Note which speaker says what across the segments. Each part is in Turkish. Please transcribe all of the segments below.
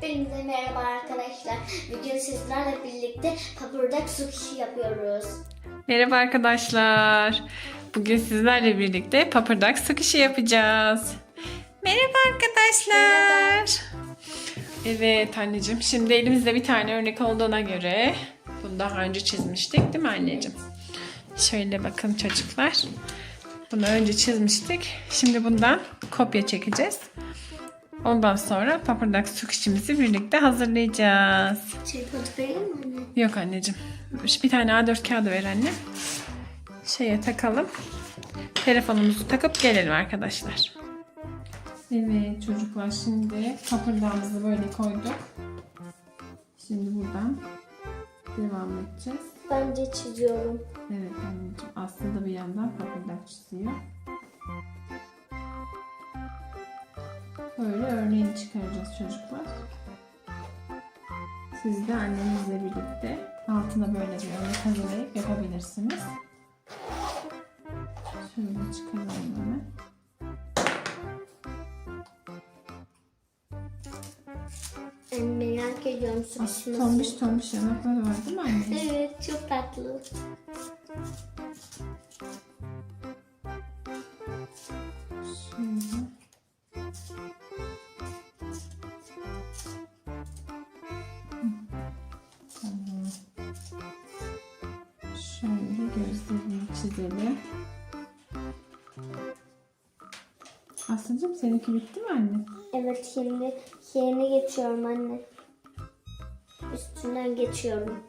Speaker 1: Hepinize merhaba arkadaşlar. Bugün sizlerle birlikte papırdak sushi yapıyoruz.
Speaker 2: Merhaba arkadaşlar. Bugün sizlerle birlikte papırdak sıkışı yapacağız. Merhaba arkadaşlar. Evet anneciğim. Şimdi elimizde bir tane örnek olduğuna göre bunu daha önce çizmiştik değil mi anneciğim? Şöyle bakın çocuklar. Bunu önce çizmiştik. Şimdi bundan kopya çekeceğiz. Ondan sonra papırdak sukişimizi birlikte hazırlayacağız.
Speaker 1: Tripod vereyim mi anne?
Speaker 2: Yok anneciğim. Bir tane A4 kağıdı ver anne. Şeye takalım. Telefonumuzu takıp gelelim arkadaşlar. Evet çocuklar şimdi papırdağımızı böyle koyduk. Şimdi buradan devam edeceğiz.
Speaker 1: Ben de çiziyorum.
Speaker 2: Evet anneciğim aslında bir yandan papırdak çiziyor. Böyle örneğini çıkaracağız çocuklar. Siz de annenizle birlikte altına böyle bir örnek hazırlayıp yapabilirsiniz. Şöyle çıkaralım hemen.
Speaker 1: Ben merak ediyorum sushi
Speaker 2: Tombiş tombiş yanakları var değil mi anne?
Speaker 1: Evet çok tatlı.
Speaker 2: Şöyle gözlerini çizelim. Aslıcığım seninki bitti mi anne?
Speaker 1: Evet şimdi şeyine geçiyorum anne. Üstünden geçiyorum.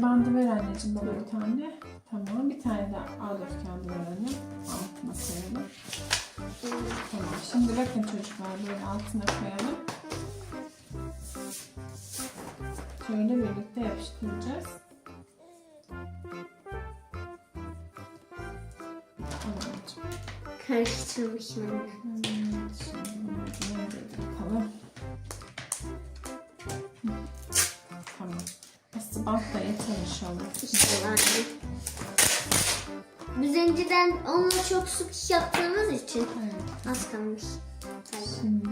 Speaker 2: Şey bandı ver anneciğim bana bir tane. Tamam bir tane de A4 kağıdı ver anne. Altına koyalım. Tamam şimdi bakın çocuklar böyle altına koyalım. Şöyle birlikte yapıştıracağız. Tamam.
Speaker 1: Karıştırmışım anne.
Speaker 2: Şimdi bakalım. Bant da yeter inşallah.
Speaker 1: Anne. Biz önceden onunla çok sık yaptığımız için
Speaker 2: Evet.
Speaker 1: az kalmış.
Speaker 2: Şimdi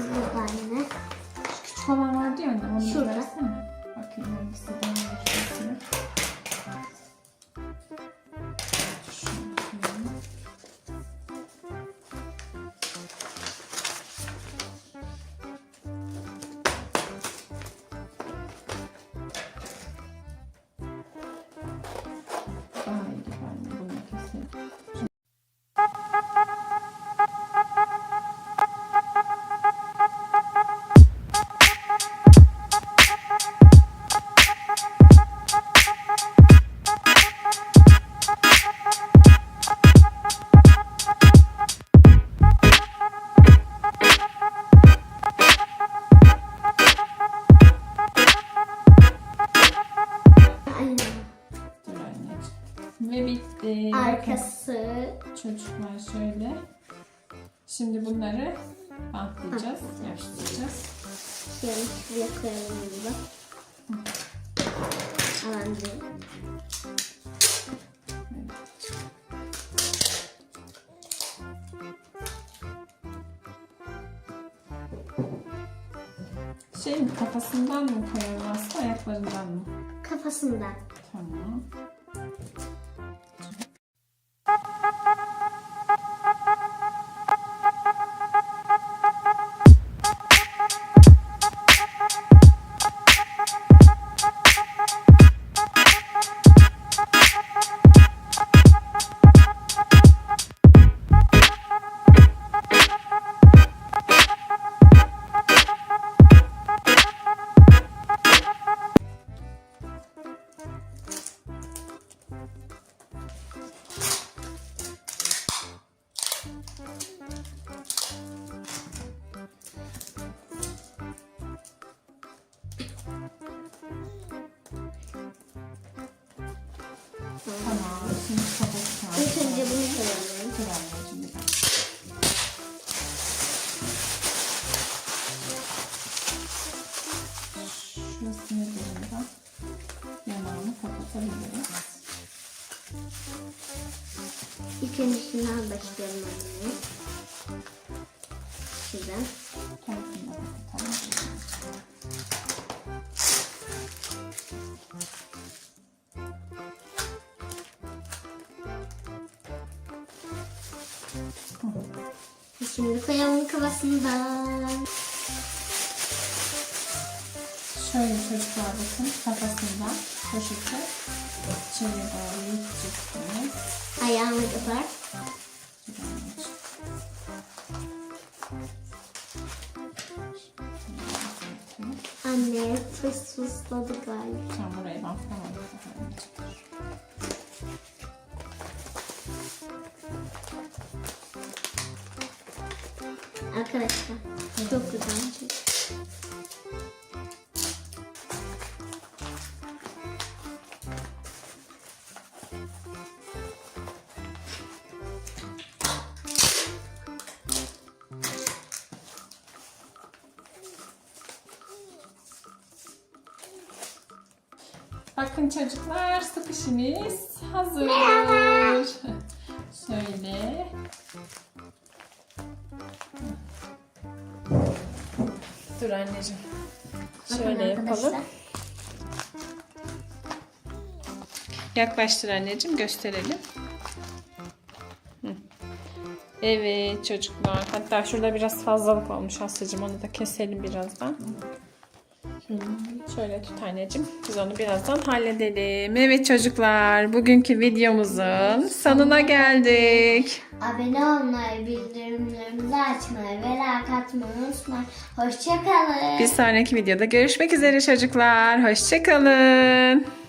Speaker 1: burada anne.
Speaker 2: Küçük olan vardı ya anne,
Speaker 1: Şurada.
Speaker 2: Şimdi bunları bantlayacağız, yapıştıracağız.
Speaker 1: Şöyle şuraya koyalım burada. Alandı.
Speaker 2: Şey mi kafasından mı koyalım aslında ayaklarından mı?
Speaker 1: Kafasından.
Speaker 2: Tamam. Tamam. Şimdi kafasına.
Speaker 1: İlk önce.
Speaker 2: Şurasını burada yanağını kapatabiliriz.
Speaker 1: İlk önce şundan başlayalım. Şuradan. Şimdi koyalım kafasından.
Speaker 2: Şöyle çocuklar bakın kafasından poşeti içeriye doğru yuteceksiniz.
Speaker 1: Ayağını
Speaker 2: anneciğim.
Speaker 1: Anne fıs fısladı galiba.
Speaker 2: Sen bantlamadık. anneciğim.
Speaker 1: Arkadaşlar çok güzel.
Speaker 2: Bakın çocuklar sık işimiz hazır. Şöyle. Dur anneciğim.
Speaker 1: Bakın
Speaker 2: Şöyle yapalım.
Speaker 1: arkadaşlar.
Speaker 2: Yaklaştır anneciğim gösterelim. Hı. Evet çocuklar. Hatta şurada biraz fazlalık olmuş Aslı'cığım. Onu da keselim birazdan. Şöyle tut anneciğim. Biz onu birazdan halledelim. Evet çocuklar. Bugünkü videomuzun sonuna geldik.
Speaker 1: Abone olmayı, bildirimlerimizi açmayı ve like atmayı unutmayın. Hoşçakalın.
Speaker 2: Bir sonraki videoda görüşmek üzere çocuklar. Hoşçakalın.